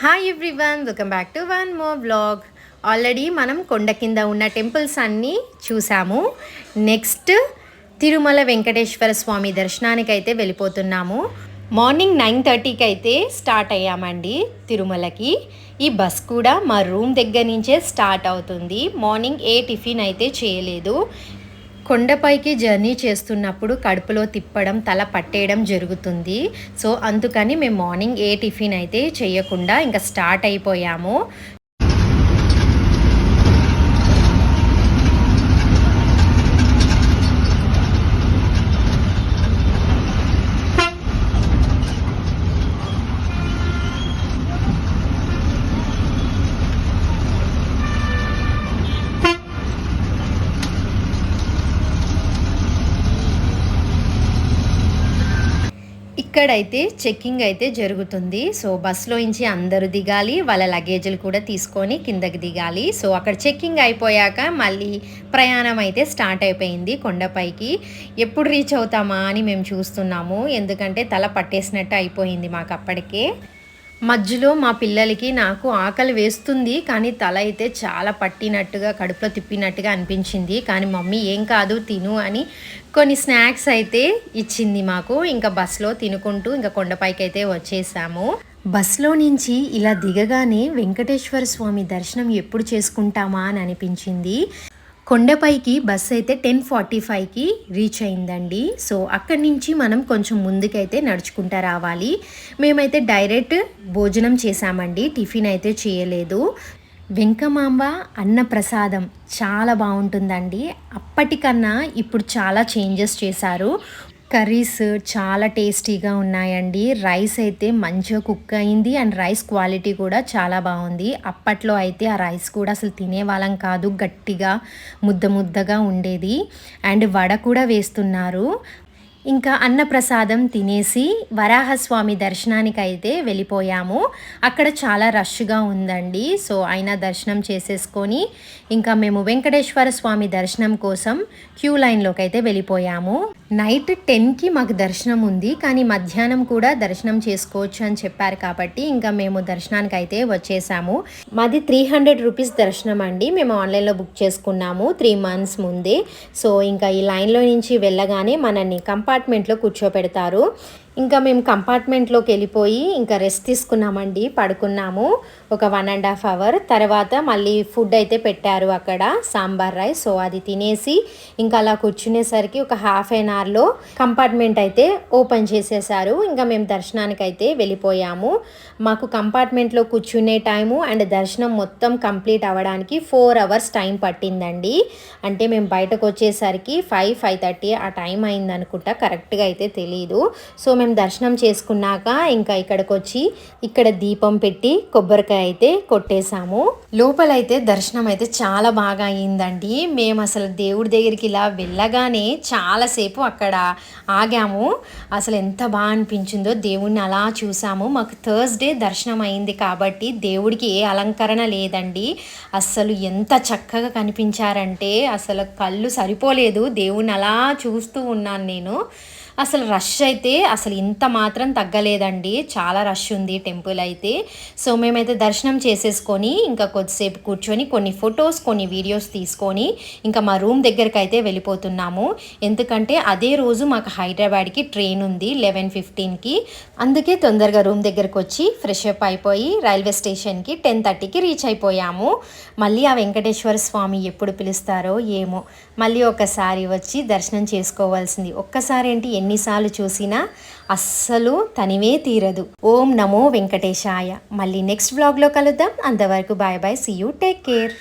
Hi everyone welcome back to one more blog already మనం కొండ కింద ఉన్న టెంపుల్స్ అన్నీ చూసాము. నెక్స్ట్ తిరుమల వెంకటేశ్వర స్వామి దర్శనానికి అయితే వెళ్ళిపోతున్నాము. మార్నింగ్ నైన్ థర్టీకి అయితే స్టార్ట్ అయ్యామండి తిరుమలకి. ఈ బస్ కూడా మా రూమ్ దగ్గర నుంచే స్టార్ట్ అవుతుంది. మార్నింగ్ ఏ టిఫిన్ అయితే చేయలేదు. కొండపైకి జర్నీ చేస్తున్నప్పుడు కడుపులో తిప్పడం తల పట్టేయడం జరుగుతుంది. సో అందుకని మేము మార్నింగ్ ఏ టిఫిన్ అయితే చేయకుండా ఇంకా స్టార్ట్ అయిపోయాము. ఇక్కడైతే చెక్కింగ్ అయితే జరుగుతుంది. సో బస్సులో నుంచి అందరూ దిగాలి వాళ్ళ లగేజ్లు కూడా తీసుకొని కిందకి దిగాలి. సో అక్కడ చెక్కింగ్ అయిపోయాక మళ్ళీ ప్రయాణం అయితే స్టార్ట్ అయిపోయింది కొండపైకి. ఎప్పుడు రీచ్ అవుతామా అని మేము చూస్తున్నాము. ఎందుకంటే తల పట్టేసినట్టు అయిపోయింది మాకు అప్పటికే. మధ్యలో మా పిల్లలకి నాకు ఆకలి వేస్తుంది కానీ తల అయితే చాలా పట్టినట్టుగా కడుపులో తిప్పినట్టుగా అనిపించింది. కానీ మమ్మీ ఏం కాదు తిను అని కొన్ని స్నాక్స్ అయితే ఇచ్చింది మాకు. ఇంకా బస్లో తినుకుంటూ ఇంకా కొండపైకి అయితే వచ్చేసాము. బస్లో నుంచి ఇలా దిగగానే వెంకటేశ్వర స్వామి దర్శనం ఎప్పుడు చేసుకుంటామా అని అనిపించింది. కొండపైకి బస్ అయితే టెన్ ఫార్టీ ఫైవ్కి రీచ్ అయిందండి. సో అక్కడి నుంచి మనం కొంచెం ముందుకైతే నడుచుకుంటా రావాలి. మేమైతే డైరెక్ట్ భోజనం చేసామండి టిఫిన్ అయితే చేయలేదు. వెంకమాంబ అన్న ప్రసాదం చాలా బాగుంటుందండి. అప్పటికన్నా ఇప్పుడు చాలా చేంజెస్ చేశారు. కర్రీస్ చాలా టేస్టీగా ఉన్నాయండి. రైస్ అయితే మంచిగా కుక్ అయింది. అండ్ రైస్ క్వాలిటీ కూడా చాలా బాగుంది. అప్పట్లో అయితే ఆ రైస్ కూడా అసలు తినేవాళ్ళం కాదు. గట్టిగా ముద్ద ముద్దగా ఉండేది. అండ్ వడ కూడా వేస్తున్నారు. ఇంకా అన్నప్రసాదం తినేసి వరాహస్వామి దర్శనానికి అయితే వెళ్ళిపోయాము. అక్కడ చాలా రష్గా ఉందండి. సో అయినా దర్శనం చేసేసుకొని ఇంకా మేము వెంకటేశ్వర స్వామి దర్శనం కోసం క్యూ లైన్లోకి అయితే వెళ్ళిపోయాము. నైట్ టెన్కి మాకు దర్శనం ఉంది కానీ మధ్యాహ్నం కూడా దర్శనం చేసుకోవచ్చు అని చెప్పారు కాబట్టి ఇంకా మేము దర్శనానికి అయితే వచ్చేసాము. మాది త్రీ హండ్రెడ్ రూపీస్ దర్శనం అండి. మేము ఆన్లైన్లో బుక్ చేసుకున్నాము త్రీ మంత్స్ ముందే. సో ఇంకా ఈ లైన్లో నుంచి వెళ్ళగానే మనల్ని కంపార్ట్మెంట్లో కూర్చోపెడతారు. ఇంకా మేము కంపార్ట్మెంట్లోకి వెళ్ళిపోయి ఇంకా రెస్ట్ తీసుకున్నామండి పడుకున్నాము. ఒక వన్ అండ్ హాఫ్ అవర్. తర్వాత మళ్ళీ ఫుడ్ అయితే పెట్టారు అక్కడ. సాంబార్ రైస్ సో అది తినేసి ఇంకా అలా కూర్చునేసరికి ఒక హాఫ్ అన్ అవర్లో కంపార్ట్మెంట్ అయితే ఓపెన్ చేసేసారు. ఇంకా మేము దర్శనానికి అయితే వెళ్ళిపోయాము. మాకు కంపార్ట్మెంట్లో కూర్చునే టైము అండ్ దర్శనం మొత్తం కంప్లీట్ అవ్వడానికి ఫోర్ అవర్స్ టైం పట్టిందండి. అంటే మేము బయటకు వచ్చేసరికి ఫైవ్ ఫైవ్ థర్టీ ఆ టైం అయింది అనుకుంటా కరెక్ట్గా అయితే తెలియదు సో మేము దర్శనం చేసుకున్నాక ఇంకా ఇక్కడికి వచ్చి ఇక్కడ దీపం పెట్టి కొబ్బరికాయ అయితే కొట్టేశాము. లోపలైతే దర్శనం అయితే చాలా బాగా అయిందండి మేము అసలు దేవుడి దగ్గరికి ఇలా వెళ్ళగానే చాలాసేపు అక్కడ ఆగాము. అసలు ఎంత బాగా అనిపించిందో దేవుణ్ణి అలా చూసాము. మాకు థర్స్డే దర్శనం అయింది కాబట్టి దేవుడికి ఏ అలంకరణ లేదండి. అస్సలు ఎంత చక్కగా కనిపించారంటే అసలు కళ్ళు సరిపోలేదు. దేవుణ్ణి అలా చూస్తూ ఉన్నాను నేను. అసలు రష్ అయితే అసలు ఇంత మాత్రం తగ్గలేదండి. చాలా రష్ ఉంది టెంపుల్ అయితే. సో మేమైతే దర్శనం చేసేసుకొని ఇంకా కొద్దిసేపు కూర్చొని కొన్ని ఫొటోస్ కొన్ని వీడియోస్ తీసుకొని ఇంకా మా రూమ్ దగ్గరికి అయితే వెళ్ళిపోతున్నాము. ఎందుకంటే అదే రోజు మాకు హైదరాబాద్కి ట్రైన్ ఉంది లెవెన్ ఫిఫ్టీన్కి. అందుకే తొందరగా రూమ్ దగ్గరకు వచ్చి ఫ్రెష్ అప్ అయిపోయి రైల్వే స్టేషన్కి టెన్ థర్టీకి రీచ్ అయిపోయాము. మళ్ళీ ఆ వెంకటేశ్వర స్వామి ఎప్పుడు పిలుస్తారో ఏమో. మళ్ళీ ఒకసారి వచ్చి దర్శనం చేసుకోవాల్సింది. ఒక్కసారి ఏంటి ఎన్నిసార్లు చూసినా అస్సలు తనివే తీరదు. ఓం నమో వెంకటేశాయ. మళ్ళీ నెక్స్ట్ బ్లాగ్లో కలుద్దాం. అంతవరకు bye bye see you take care